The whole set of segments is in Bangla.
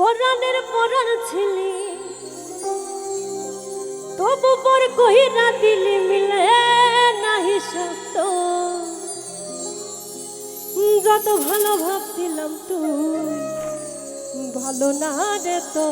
পরাণের পরাণ ছিলি। তবু পর কহিরা দিলি মিলে নাহি সত্য। যত ভালো ভাবছিলাম তুই, ভালো না রে তো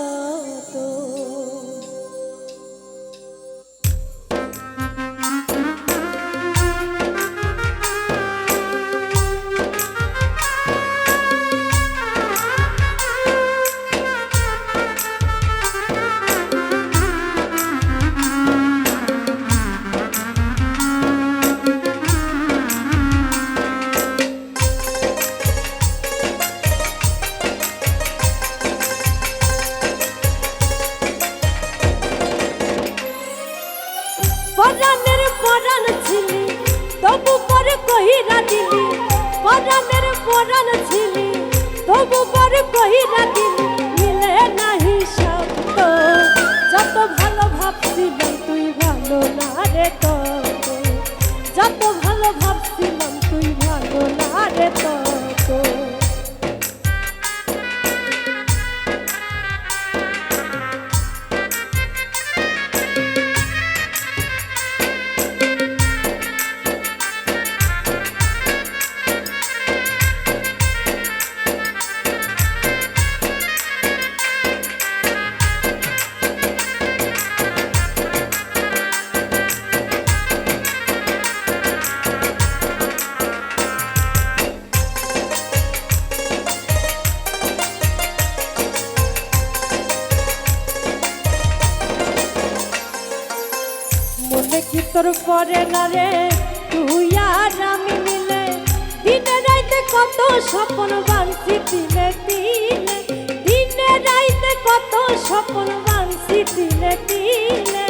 পরাণের পরান ছিলি তবু পরে কহিরা দিলি পরানের পরান ছিলি তবু পরে কহিরা মনে কি তোর পরে না রে? তুই আর আমি মিলে দিনে রাইতে কত স্বপ্ন বানছি তিলে তিলে দিনে রাইতে কত স্বপ্ন তিলে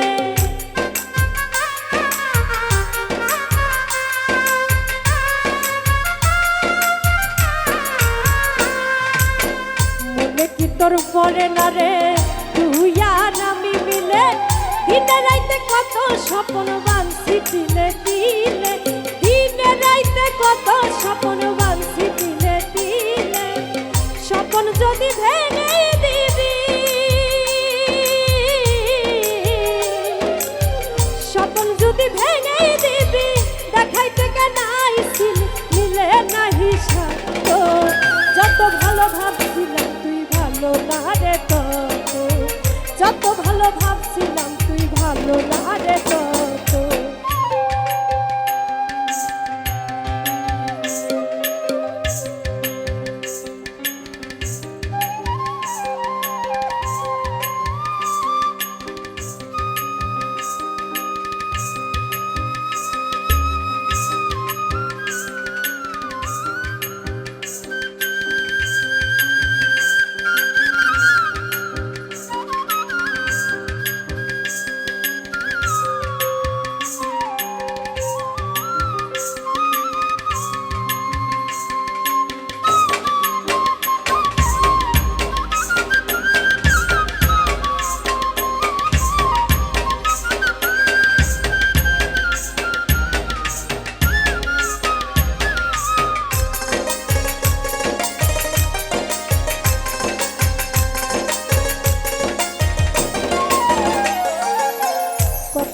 মনে কি তোর পরে না রে? তুই দিনে রাইতে কত স্বপ্ন বানছি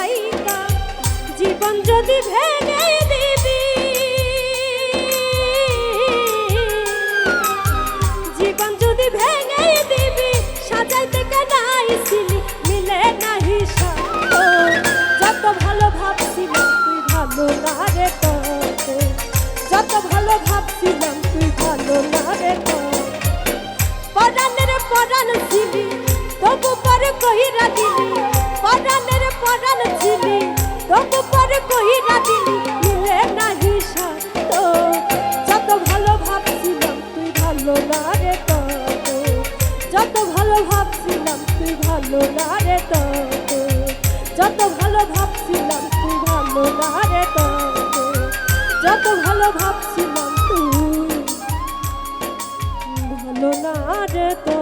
আইকা জীবন যদি ভেঙে দিবি। জীবন যদি ভেঙে দিবি, সাজাইতে কেন আইছিলি মিলে নাহি সত্য যত ভালো ভাবছিলাম, তুই ভালো না রে তত যত ভালো ভাবছিলাম, তুই ভালো না রে তত পরাণের পরাণ ছিলি, তবু পরে কহিরা দিলি, পরাণের পরাণ ছিলি তোকে পরে কহিরা দিলি, মিলে না হিসাব তো যত ভালো ভাবছিলাম তুই ভালো না রে তো যত ভালো ভাবছিলাম তুই ভালো না রে তো যত ভালো ভাবছিলাম তুই ভালো না রে তো যত ভালো ভাবছিলাম তুই ভালো না রে তো